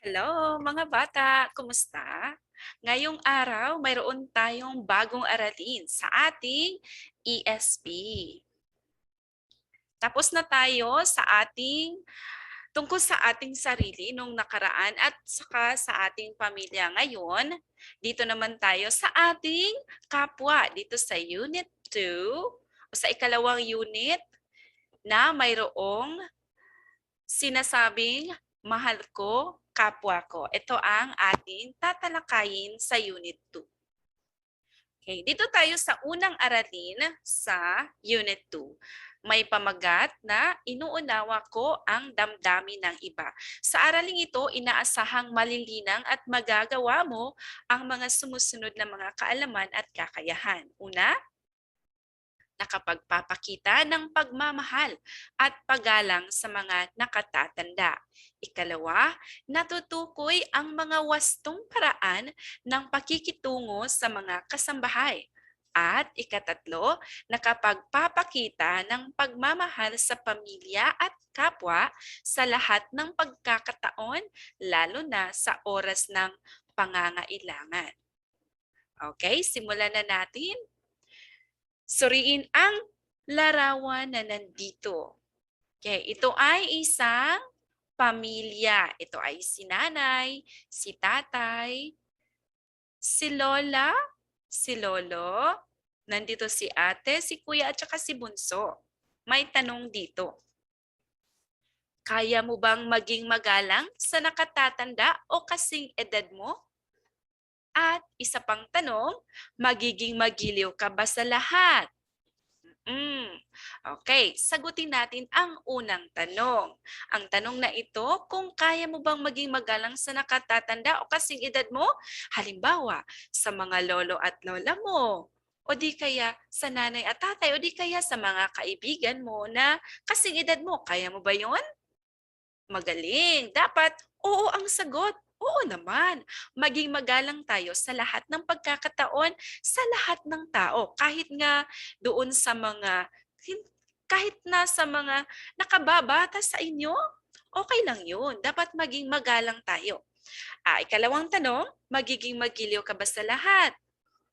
Hello mga bata, kumusta? Ngayong araw, mayroon tayong bagong aralin sa ating ESP. Tapos na tayo sa ating tungkol sa ating sarili nung nakaraan at saka sa ating pamilya. Ngayon, dito naman tayo sa ating kapwa dito sa Unit 2 o sa ikalawang unit na mayroong sinasabing mahal ko, kapwa ko. Ito ang ating tatalakayin sa Unit 2. Okay, dito tayo sa unang aralin sa Unit 2. May pamagat na inuunawa ko ang damdamin ng iba. Sa araling ito, inaasahang malilinang at magagawa mo ang mga sumusunod na mga kaalaman at kakayahan. Una, nakapagpapakita ng pagmamahal at paggalang sa mga nakatatanda. Ikalawa, natutukoy ang mga wastong paraan ng pakikitungo sa mga kasambahay. At ikatatlo, nakapagpapakita ng pagmamahal sa pamilya at kapwa sa lahat ng pagkakataon, lalo na sa oras ng pangangailangan. Okay, simulan na natin. Suriin ang larawan na nandito. Okay, ito ay isang pamilya. Ito ay si nanay, si tatay, si lola, si lolo, nandito si ate, si kuya at saka si bunso. May tanong dito. Kaya mo bang maging magalang sa nakatatanda o kasing edad mo? At isa pang tanong, magiging magiliw ka ba sa lahat? Mm. Okay, sagutin natin ang unang tanong. Ang tanong na ito, kung kaya mo bang maging magalang sa nakatatanda o kasing edad mo? Halimbawa, sa mga lolo at lola mo. O di kaya sa nanay at tatay, o di kaya sa mga kaibigan mo na kasing edad mo. Kaya mo ba yon? Magaling. Dapat, oo ang sagot. Oo naman, maging magalang tayo sa lahat ng pagkakataon, sa lahat ng tao. Kahit nga doon sa mga, kahit na sa mga nakababata sa inyo, okay lang yun. Dapat maging magalang tayo. Ah, ikalawang tanong, magiging magiliw ka ba sa lahat?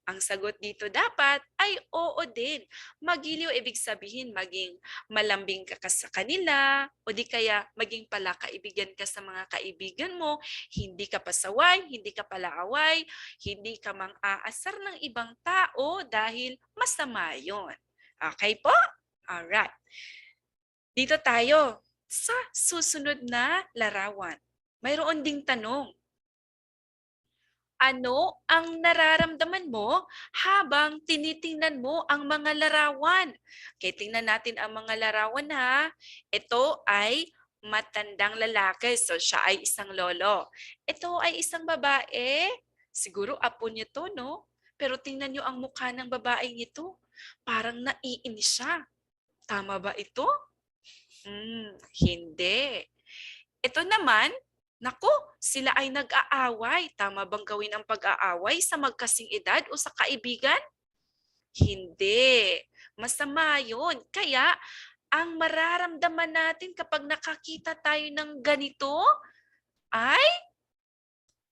Ang sagot dito dapat ay oo din. Magiliw ibig sabihin maging malambing ka, ka sa kanila o di kaya maging pala kaibigan ka sa mga kaibigan mo, hindi ka pasaway, hindi ka palaaway, hindi ka mang aasar ng ibang tao dahil masama yon. Okay po? Alright. Dito tayo sa susunod na larawan. Mayroon ding tanong ano ang nararamdaman mo habang tinitingnan mo ang mga larawan. Okay, tingnan natin ang mga larawan ha. Ito ay matandang lalaki. So, siya ay isang lolo. Ito ay isang babae. Siguro apo niya to, no? Pero tingnan niyo ang mukha ng babae nito. Parang naiinis siya. Tama ba ito? Hmm, hindi. Ito naman, Naku, sila ay nag-aaway. Tama bang gawin ang pag-aaway sa magkasing edad o sa kaibigan? Hindi. Masama yun. Kaya, ang mararamdaman natin kapag nakakita tayo ng ganito ay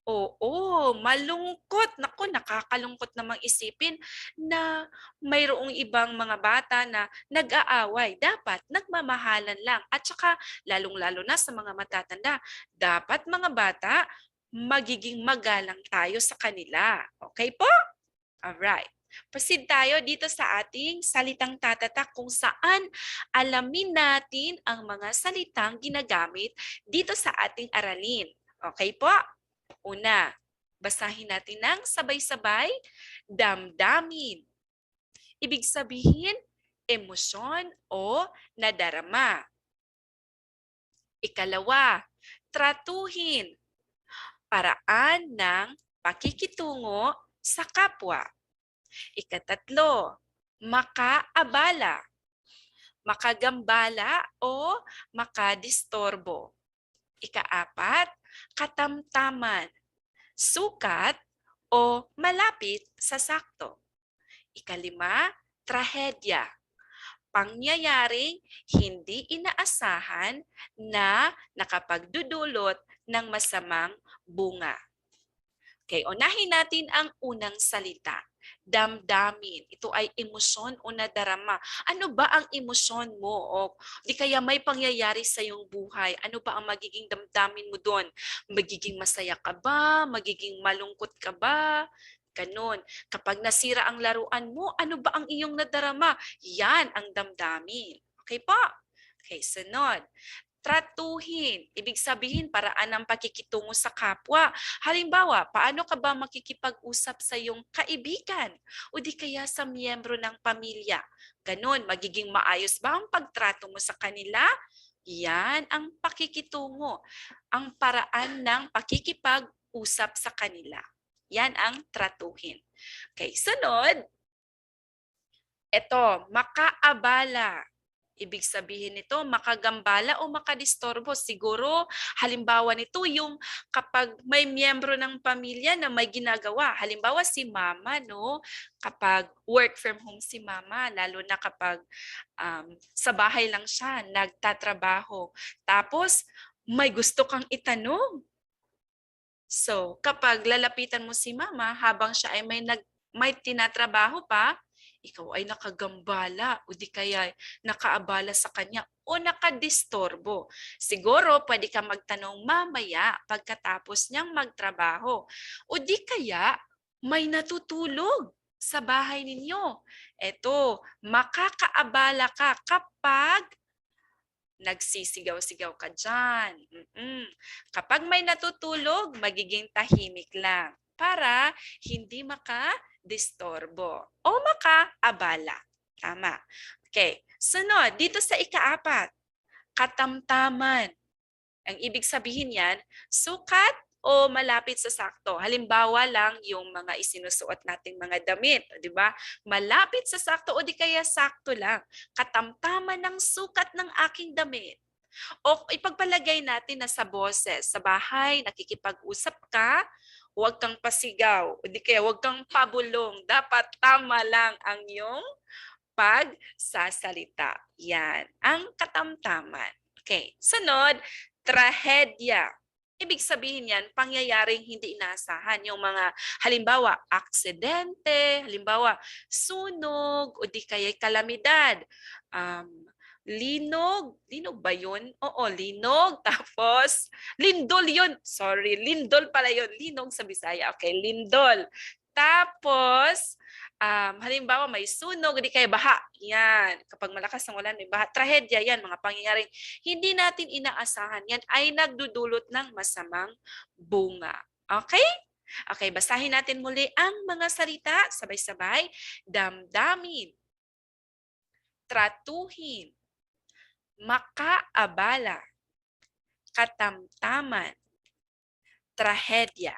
Oo, malungkot. Naku, nakakalungkot namang isipin na mayroong ibang mga bata na nag-aaway. Dapat nagmamahalan lang. At saka, lalong-lalo na sa mga matatanda, dapat mga bata, magiging magalang tayo sa kanila. Okay po? Alright. Proceed tayo dito sa ating salitang tatatak kung saan alamin natin ang mga salitang ginagamit dito sa ating aralin. Okay po? Una, basahin natin ng sabay-sabay, damdamin. Ibig sabihin, emosyon o nadarama. Ikalawa, tratuhin. Paraan ng pakikitungo sa kapwa. Ikatatlo, makaabala. Makagambala o makadistorbo. Ikaapat, katamtaman, sukat o malapit sa sakto. Ikalima, trahedya, pangyayaring hindi inaasahan na nakapagdudulot ng masamang bunga. Okay, unahin natin ang unang salita. Damdamin. Ito ay emosyon o nadarama. Ano ba ang emosyon mo? O di kaya may pangyayari sa iyong buhay. Ano ba ang magiging damdamin mo doon? Magiging masaya ka ba? Magiging malungkot ka ba? Ganon. Kapag nasira ang laruan mo, ano ba ang iyong nadarama? Yan ang damdamin. Okay po? Okay, sunod tratuhin. Ibig sabihin, paraan ng pakikitungo sa kapwa. Halimbawa, paano ka ba makikipag-usap sa iyong kaibigan o di kaya sa miyembro ng pamilya? Ganon, magiging maayos ba ang pagtrato mo sa kanila? Yan ang pakikitungo. Ang paraan ng pakikipag-usap sa kanila. Yan ang tratuhin. Okay, sunod. Ito, makaabala. Ibig sabihin nito, makagambala o makadistorbo. Siguro, halimbawa nito yung kapag may miyembro ng pamilya na may ginagawa. Halimbawa si mama, no? Kapag work from home si mama, lalo na kapag um, sa bahay lang siya, nagtatrabaho. Tapos, may gusto kang itanong. So, kapag lalapitan mo si mama habang siya ay may nag may tinatrabaho pa, ikaw ay nakagambala o di kaya nakaabala sa kanya o nakadistorbo. Siguro pwede ka magtanong mamaya pagkatapos niyang magtrabaho. O di kaya may natutulog sa bahay ninyo. Eto, makakaabala ka kapag nagsisigaw-sigaw ka dyan. Mm-mm. Kapag may natutulog, magiging tahimik lang para hindi maka-distorbo o maka-abala. Tama. Okay. Sunod, dito sa ikaapat, katamtaman. Ang ibig sabihin yan, sukat o malapit sa sakto. Halimbawa lang yung mga isinusuot nating mga damit, di ba? Malapit sa sakto o di kaya sakto lang. Katamtaman ng sukat ng aking damit. O ipagpalagay natin na sa boses, sa bahay, nakikipag-usap ka, huwag kang pasigaw, o di kaya huwag kang pabulong. Dapat tama lang ang iyong pagsasalita. Yan, ang katamtaman. Okay, sunod, trahedya. Ibig sabihin yan, pangyayaring hindi inaasahan. Yung mga, halimbawa, aksidente, halimbawa, sunog, o di kaya kalamidad. Um, linog, linog ba yun? Oo, linog. Tapos, lindol yun. Sorry, lindol pala yun. Linog sa Bisaya. Okay, lindol. Tapos, um, halimbawa may sunog, di kaya baha. Yan. Kapag malakas ang ulan, may baha. Trahedya yan, mga pangyayaring hindi natin inaasahan. Yan ay nagdudulot ng masamang bunga. Okay? Okay, basahin natin muli ang mga salita. Sabay-sabay. Damdamin. Tratuhin. Makaabala. Katamtaman. Trahedya.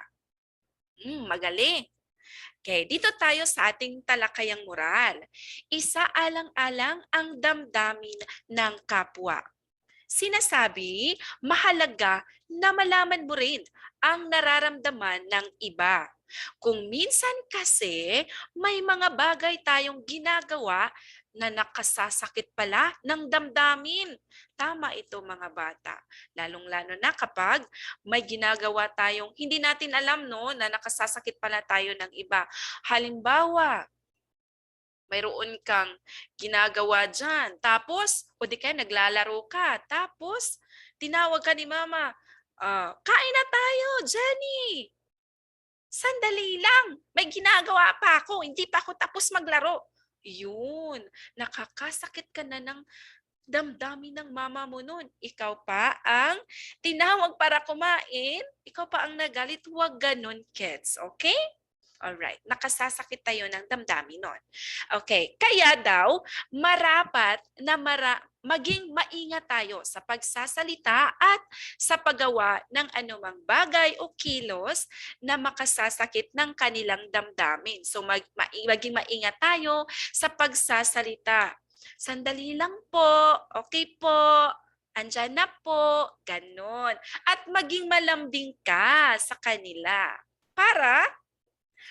Hmm, magaling. Okay, dito tayo sa ating talakayang moral. Isa alang-alang ang damdamin ng kapwa. Sinasabi, mahalaga na malaman mo rin ang nararamdaman ng iba. Kung minsan kasi may mga bagay tayong ginagawa na nakasasakit pala ng damdamin. Tama ito mga bata. Lalong-lalo na kapag may ginagawa tayong hindi natin alam no na nakasasakit pala tayo ng iba. Halimbawa, mayroon kang ginagawa dyan. Tapos, o di kaya naglalaro ka. Tapos, tinawag ka ni mama, uh, kain na tayo, Jenny! Sandali lang, may ginagawa pa ako, hindi pa ako tapos maglaro. Yun, nakakasakit ka na ng damdamin ng mama mo noon. Ikaw pa ang tinawag para kumain, ikaw pa ang nagalit. Huwag ganun, kids. Okay? Alright, nakasasakit tayo ng damdamin nun. Okay, kaya daw, marapat na mara maging maingat tayo sa pagsasalita at sa paggawa ng anumang bagay o kilos na makasasakit ng kanilang damdamin. So mag, maging maingat tayo sa pagsasalita. Sandali lang po, okay po, andyan na po, ganon. At maging malambing ka sa kanila para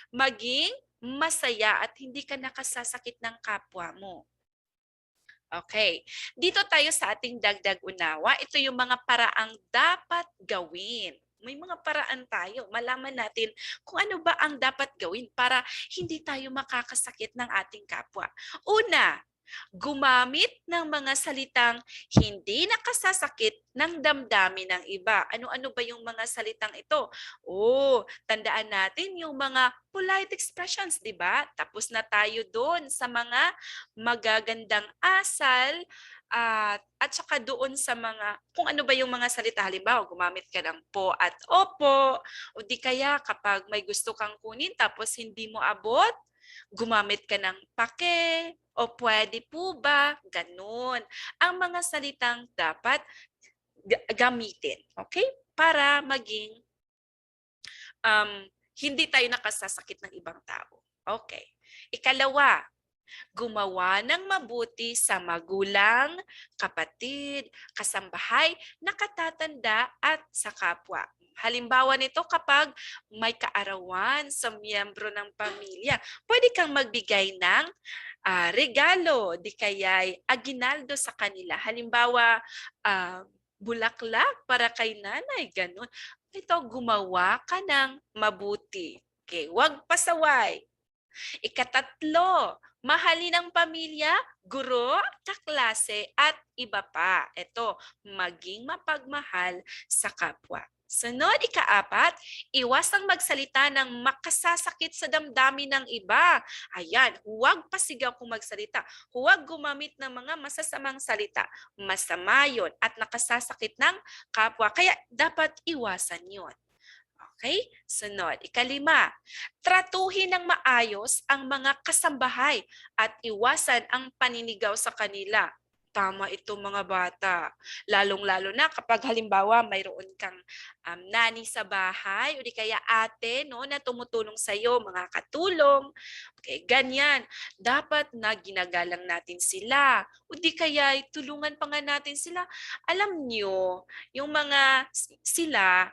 maging masaya at hindi ka nakasasakit ng kapwa mo. Okay. Dito tayo sa ating dagdag unawa. Ito yung mga paraang dapat gawin. May mga paraan tayo. Malaman natin kung ano ba ang dapat gawin para hindi tayo makakasakit ng ating kapwa. Una, gumamit ng mga salitang hindi nakasasakit ng damdamin ng iba. Ano-ano ba yung mga salitang ito? Oh, tandaan natin yung mga polite expressions, di ba? Tapos na tayo doon sa mga magagandang asal at at saka doon sa mga kung ano ba yung mga salita halimbawa gumamit ka ng po at opo o di kaya kapag may gusto kang kunin tapos hindi mo abot gumamit ka ng pake o pwede po ba? Ganun. Ang mga salitang dapat ga- gamitin okay? Para maging um, hindi tayo nakasasakit ng ibang tao. Okay. Ikalawa gumawa ng mabuti sa magulang, kapatid, kasambahay, nakatatanda at sa kapwa. Halimbawa nito kapag may kaarawan sa miyembro ng pamilya, pwede kang magbigay ng ah, regalo, di kaya'y aginaldo sa kanila. Halimbawa, ah, bulaklak para kay nanay, ganun. Ito, gumawa ka ng mabuti. Okay, wag pasaway. Ikatatlo, mahalin ang pamilya, guro, kaklase, at iba pa. Ito, maging mapagmahal sa kapwa. Sunod, ikaapat, iwasang magsalita ng makasasakit sa damdamin ng iba. Ayan, huwag pasigaw kung magsalita. Huwag gumamit ng mga masasamang salita. Masama yun at nakasasakit ng kapwa. Kaya dapat iwasan yun. Okay? Sunod. Ikalima, tratuhin ng maayos ang mga kasambahay at iwasan ang paninigaw sa kanila. Tama ito mga bata. Lalong-lalo na kapag halimbawa mayroon kang um, nani sa bahay o di kaya ate no, na tumutulong sa iyo, mga katulong. Okay, ganyan. Dapat na ginagalang natin sila. O di kaya tulungan pa nga natin sila. Alam nyo, yung mga sila,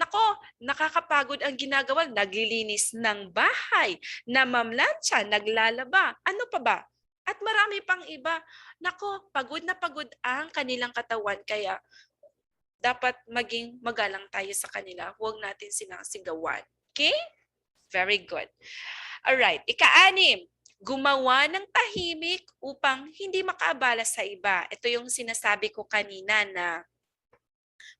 Nako, nakakapagod ang ginagawa. Naglilinis ng bahay, namamlansya, naglalaba. Ano pa ba? Marami pang iba. Nako, pagod na pagod ang kanilang katawan. Kaya dapat maging magalang tayo sa kanila. Huwag natin silang sigawan. Okay? Very good. Alright, ika-anim. Gumawa ng tahimik upang hindi makaabala sa iba. Ito yung sinasabi ko kanina na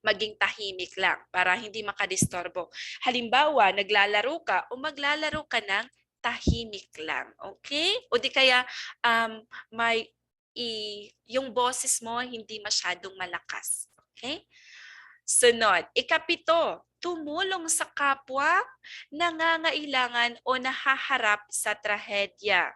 maging tahimik lang para hindi makadistorbo. Halimbawa, naglalaro ka o maglalaro ka ng tahimik lang. Okay? O di kaya um, may i, yung boses mo hindi masyadong malakas. Okay? Sunod, ikapito, tumulong sa kapwa nangangailangan o nahaharap sa trahedya.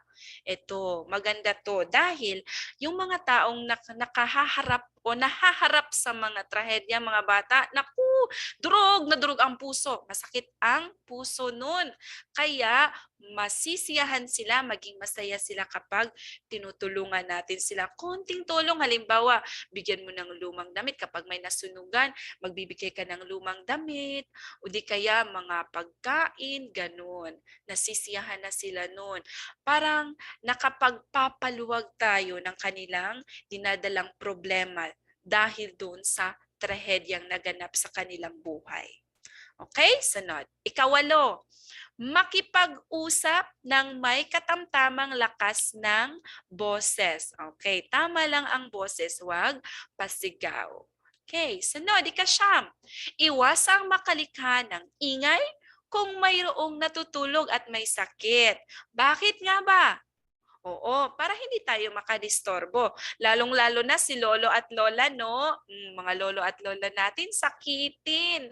Ito, maganda to dahil yung mga taong nak- nakahaharap o nahaharap sa mga trahedya, mga bata, naku, durog na durog ang puso. Masakit ang puso nun. Kaya masisiyahan sila, maging masaya sila kapag tinutulungan natin sila. Konting tulong, halimbawa, bigyan mo ng lumang damit kapag may nasunugan, magbibigay ka ng lumang damit, o di kaya mga pagkain, ganun. Nasisiyahan na sila nun. Parang nakapagpapaluwag tayo ng kanilang dinadalang problema dahil doon sa trahedyang naganap sa kanilang buhay. Okay? Sunod. Ikawalo, makipag-usap ng may katamtamang lakas ng boses. Okay, tama lang ang boses, wag pasigaw. Okay, sunod, ikasyam. Iwasang makalikha ng ingay kung mayroong natutulog at may sakit. Bakit nga ba? Oo, para hindi tayo makadistorbo. Lalong-lalo na si lolo at lola, no? Mm, mga lolo at lola natin, sakitin.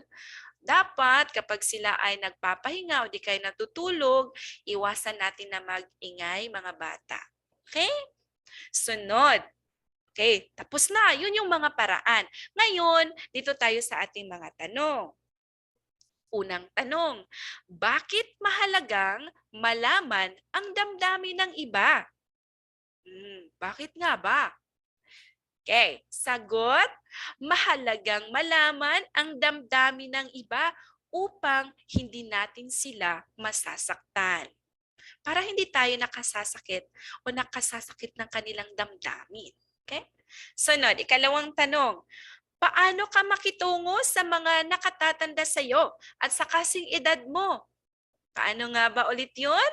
Dapat kapag sila ay nagpapahinga o di kayo natutulog, iwasan natin na mag-ingay mga bata. Okay? Sunod. Okay, tapos na. Yun yung mga paraan. Ngayon, dito tayo sa ating mga tanong. Unang tanong, bakit mahalagang malaman ang damdamin ng iba? Hmm, bakit nga ba? Okay, sagot, mahalagang malaman ang damdamin ng iba upang hindi natin sila masasaktan. para hindi tayo nakasasakit o nakasasakit ng kanilang damdamin. Okay? Sunod, ikalawang tanong. Paano ka makitungo sa mga nakatatanda sa iyo at sa kasing edad mo? Paano nga ba ulit yun?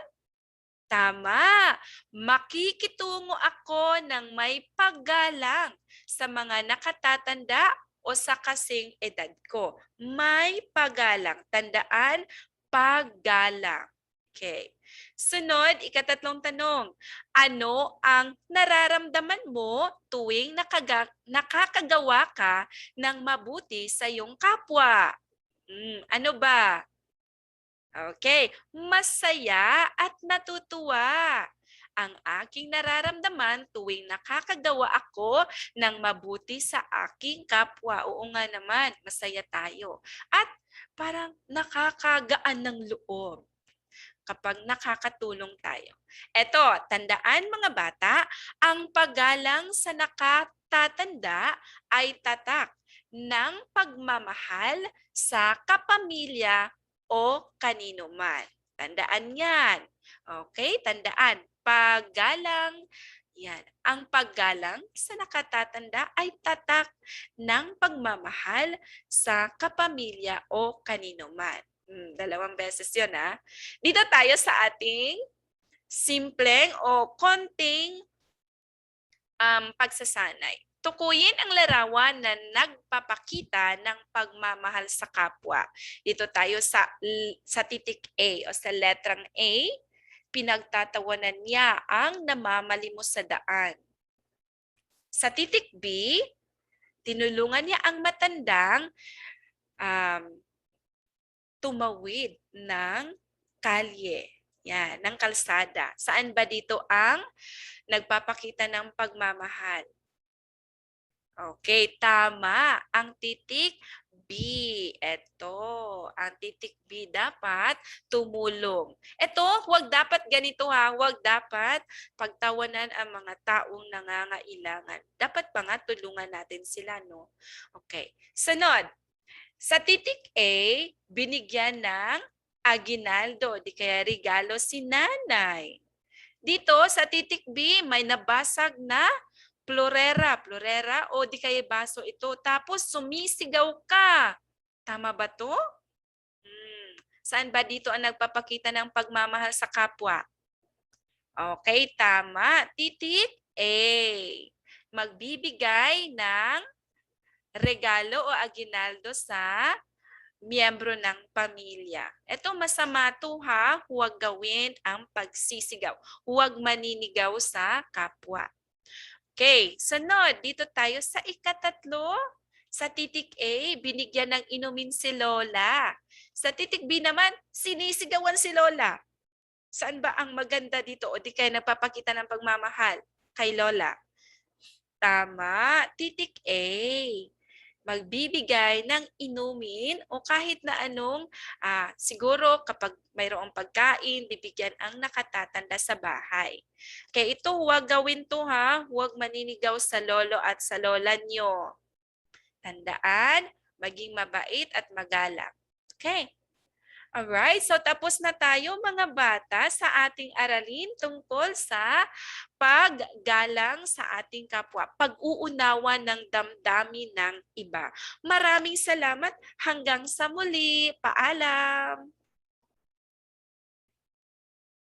Tama. Makikitungo ako ng may paggalang sa mga nakatatanda o sa kasing edad ko. May paggalang. Tandaan, paggalang. Okay. Sunod, ikatatlong tanong. Ano ang nararamdaman mo tuwing nakaga- nakakagawa ka ng mabuti sa iyong kapwa? Hmm, ano ba? Okay, masaya at natutuwa. Ang aking nararamdaman tuwing nakakagawa ako ng mabuti sa aking kapwa. Oo nga naman, masaya tayo. At parang nakakagaan ng loob kapag nakakatulong tayo. Eto, tandaan mga bata, ang paggalang sa nakatatanda ay tatak ng pagmamahal sa kapamilya o kanino man. Tandaan yan. Okay? Tandaan. Paggalang. Yan. Ang paggalang sa nakatatanda ay tatak ng pagmamahal sa kapamilya o kanino man. Hmm, dalawang beses yun ha. Dito tayo sa ating simpleng o konting um, pagsasanay. Tukuyin ang larawan na nagpapakita ng pagmamahal sa kapwa. Dito tayo sa, sa titik A o sa letrang A. Pinagtatawanan niya ang namamalimos sa daan. Sa titik B, tinulungan niya ang matandang um, tumawid ng kalye. Yan, ng kalsada. Saan ba dito ang nagpapakita ng pagmamahal? Okay, tama. Ang titik B. Ito, ang titik B dapat tumulong. Ito, huwag dapat ganito ha. Huwag dapat pagtawanan ang mga taong nangangailangan. Dapat pa nga tulungan natin sila, no? Okay. Sunod. Sa titik A, binigyan ng aginaldo, di kaya regalo si nanay. Dito sa titik B, may nabasag na plorera, plorera o di kaya baso ito. Tapos sumisigaw ka. Tama ba to? Hmm. Saan ba dito ang nagpapakita ng pagmamahal sa kapwa? Okay, tama. Titik A. Magbibigay ng regalo o aginaldo sa miyembro ng pamilya. Ito masama to ha, huwag gawin ang pagsisigaw. Huwag maninigaw sa kapwa. Okay, sunod. Dito tayo sa ikatatlo. Sa titik A, binigyan ng inumin si Lola. Sa titik B naman, sinisigawan si Lola. Saan ba ang maganda dito o di kaya nagpapakita ng pagmamahal kay Lola? Tama, titik A. Magbibigay ng inumin o kahit na anong, ah, siguro kapag mayroong pagkain, bibigyan ang nakatatanda sa bahay. Kaya ito, huwag gawin to ha. Huwag maninigaw sa lolo at sa lola nyo. Tandaan, maging mabait at magalang. Okay. Alright, so tapos na tayo mga bata sa ating aralin tungkol sa paggalang sa ating kapwa, pag-uunawa ng damdamin ng iba. Maraming salamat. Hanggang sa muli. Paalam.